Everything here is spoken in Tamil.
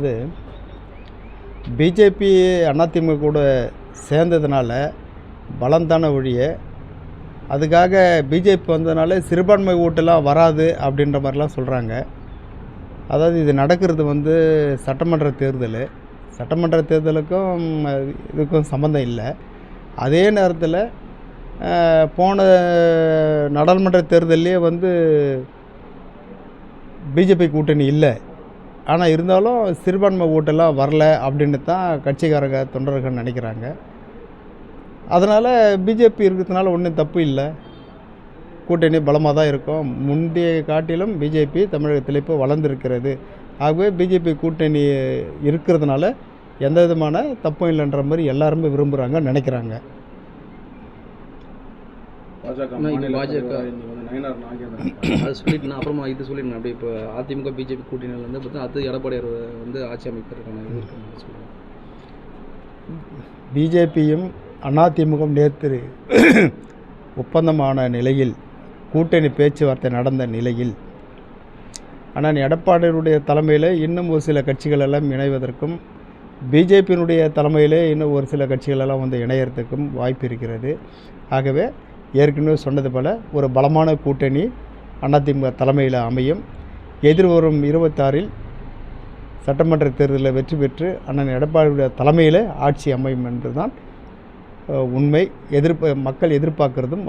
இது பிஜேபி அதிமுக கூட சேர்ந்ததுனால பலந்தான ஒழிய அதுக்காக பிஜேபி வந்ததுனால சிறுபான்மை ஓட்டெல்லாம் வராது அப்படின்ற மாதிரிலாம் சொல்கிறாங்க அதாவது இது நடக்கிறது வந்து சட்டமன்ற தேர்தல். சட்டமன்ற தேர்தலுக்கும் இதுக்கும் சம்மந்தம் இல்லை. அதே நேரத்தில் போன நாடாளுமன்ற தேர்தல்லே வந்து பிஜேபி கூட்டணி இல்லை. ஆனால் இருந்தாலும் சிறுபான்மை ஓட்டெல்லாம் வரல அப்படின்னு தான் கட்சிக்காரங்க தொண்டர்கள் நினைக்கிறாங்க. அதனால் பிஜேபி இருக்கிறதுனால ஒன்றும் தப்பு இல்லை. கூட்டணி பலமாக தான் இருக்கும். முந்தைய காட்டிலும் பிஜேபி தமிழகத்தில் இப்போ வளர்ந்துருக்கிறது. ஆகவே பிஜேபி கூட்டணி இருக்கிறதுனால எந்த விதமான தப்பும் இல்லைன்ற மாதிரி எல்லாருமே விரும்புகிறாங்க நினைக்கிறாங்க. பாஜக பாஜக. நயினார் நாகேந்திரன் அது சொல்லிட்டு நான் அப்புறமா இது சொல்லிடுங்க அப்படியே இப்போ அதிமுக பிஜேபி கூட்டணியில் வந்து பார்த்தா அது எடப்பாடியார் வந்து ஆட்சி அமைக்கிறதுக்கான இது இருக்குன்னு சொல்லுவாங்க பிஜேபியும் அதிமுகவும் நேற்று ஒப்பந்தமான நிலையில் கூட்டணி பேச்சுவார்த்தை நடந்த நிலையில் ஆனால் எடப்பாடியுடைய தலைமையில் இன்னும் ஒரு சில கட்சிகள் எல்லாம் இணைவதற்கும் பிஜேபியினுடைய தலைமையிலே இன்னும் ஒரு சில கட்சிகள் எல்லாம் வந்து இணையறதுக்கும் வாய்ப்பு இருக்கிறது. ஆகவே ஏற்கனவே சொன்னது போல் ஒரு பலமான கூட்டணி அதிமுக தலைமையில் அமையும். எதிர்வரும் இருபத்தாறில் சட்டமன்ற தேர்தலில் வெற்றி பெற்று அண்ணன் எடப்பாடியுடைய தலைமையில் ஆட்சி அமையும் என்று தான் உண்மை. எதிர்ப்பு மக்கள் எதிர்பார்க்கறதும்